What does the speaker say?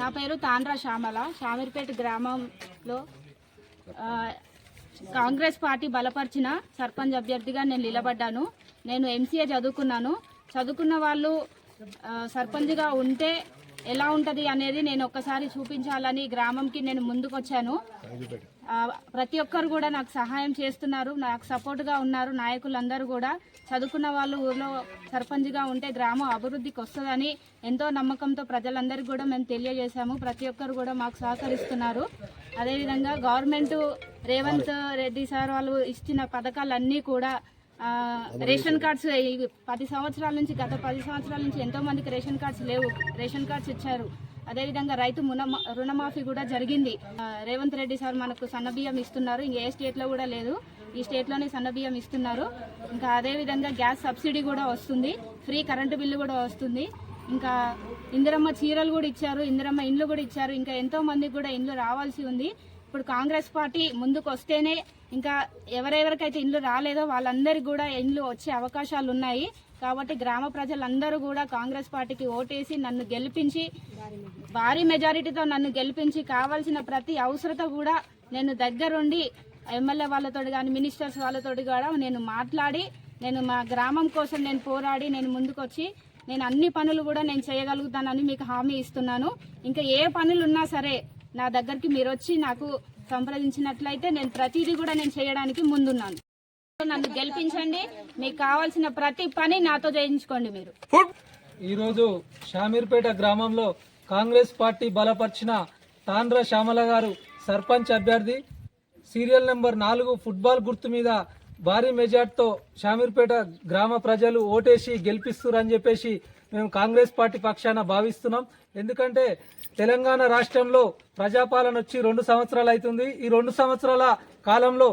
నా పేరు తాండ్రా శ్యామల శామీర్పేట గ్రామంలో కాంగ్రెస్ పార్టీ బలపరిచిన సర్పంచ్ అభ్యర్థిగా నేను నిలబడ్డాను. నేను ఎంసీఏ చదువుకున్నాను. చదువుకున్న వాళ్ళు సర్పంచ్గా ఉంటే ఎలా ఉంటుంది అనేది నేను ఒక్కసారి చూపించాలని గ్రామంకి నేను ముందుకొచ్చాను. ప్రతి ఒక్కరు కూడా నాకు సహాయం చేస్తున్నారు. నాకు సపోర్ట్గా ఉన్నారు. నాయకులందరూ కూడా. చదువుకున్న వాళ్ళు ఊర్లో సర్పంచ్గా ఉంటే గ్రామం అభివృద్ధికి వస్తుందని ఎంతో నమ్మకంతో ప్రజలందరికీ కూడా మేము తెలియజేశాము. ప్రతి ఒక్కరు కూడా మాకు సహకరిస్తున్నారు. అదేవిధంగా గవర్నమెంట్ రేవంత్ రెడ్డి సార్ వాళ్ళు ఇచ్చిన పథకాలన్నీ కూడా రేషన్ కార్డ్స్ పది సంవత్సరాల నుంచి గత పది సంవత్సరాల నుంచి ఎంతో మందికి రేషన్ కార్డ్స్ లేవు. రేషన్ కార్డ్స్ ఇచ్చారు. అదేవిధంగా రైతు రుణమాఫీ కూడా జరిగింది. రేవంత్ రెడ్డి సార్ మనకు సన్నబియ్యం ఇస్తున్నారు. ఇంకా ఏ స్టేట్లో కూడా లేదు. ఈ స్టేట్లోనే సన్నబియ్యం ఇస్తున్నారు. ఇంకా అదేవిధంగా గ్యాస్ సబ్సిడీ కూడా వస్తుంది. ఫ్రీ కరెంటు బిల్లు కూడా వస్తుంది. ఇంకా ఇందిరమ్మ చీరలు కూడా ఇచ్చారు. ఇందిరమ్మ ఇండ్లు కూడా ఇచ్చారు. ఇంకా ఎంతో మందికి కూడా ఇండ్లు రావాల్సి ఉంది. ఇప్పుడు కాంగ్రెస్ పార్టీ ముందుకు వస్తేనే ఇంకా ఎవరెవరికైతే ఇండ్లు రాలేదో వాళ్ళందరికీ కూడా ఇండ్లు వచ్చే అవకాశాలు ఉన్నాయి. కాబట్టి గ్రామ ప్రజలందరూ కూడా కాంగ్రెస్ పార్టీకి ఓటేసి నన్ను గెలిపించి భారీ మెజారిటీతో నన్ను గెలిపించి కావాల్సిన ప్రతి అవసరత కూడా నేను దగ్గరుండి ఎమ్మెల్యే వాళ్ళతో కానీ మినిస్టర్స్ వాళ్ళతో కూడా నేను మాట్లాడి నేను మా గ్రామం కోసం నేను పోరాడి నేను ముందుకొచ్చి నేను అన్ని పనులు కూడా నేను చేయగలుగుతానని మీకు హామీ ఇస్తున్నాను. ఇంకా ఏ పనులు ఉన్నా సరే నా దగ్గరికి మీరు వచ్చి నాకు సంప్రదించినట్లయితే నేను ప్రతిదీ కూడా నేను చేయడానికి ముందున్నాను. నన్ను గెలిపించండి. మీకు కావాల్సిన ప్రతి పని నాతో చేయించుకోండి మీరు. ఈరోజు షామీర్పేట గ్రామంలో కాంగ్రెస్ పార్టీ బలపరిచిన తాండ్ర శ్యామల గారు సర్పంచ్ అభ్యర్థి. సీరియల్ నెంబర్ నాలుగు ఫుట్బాల్ గుర్తు మీద భారీ మెజార్టీతో షామీర్పేట గ్రామ ప్రజలు ఓటేసి గెలిపిస్తురని చెప్పేసి మేము కాంగ్రెస్ పార్టీ పక్షాన భావిస్తున్నాం. ఎందుకంటే తెలంగాణ రాష్ట్రంలో ప్రజాపాలన వచ్చి రెండు సంవత్సరాలు అవుతుంది. ఈ రెండు సంవత్సరాల కాలంలో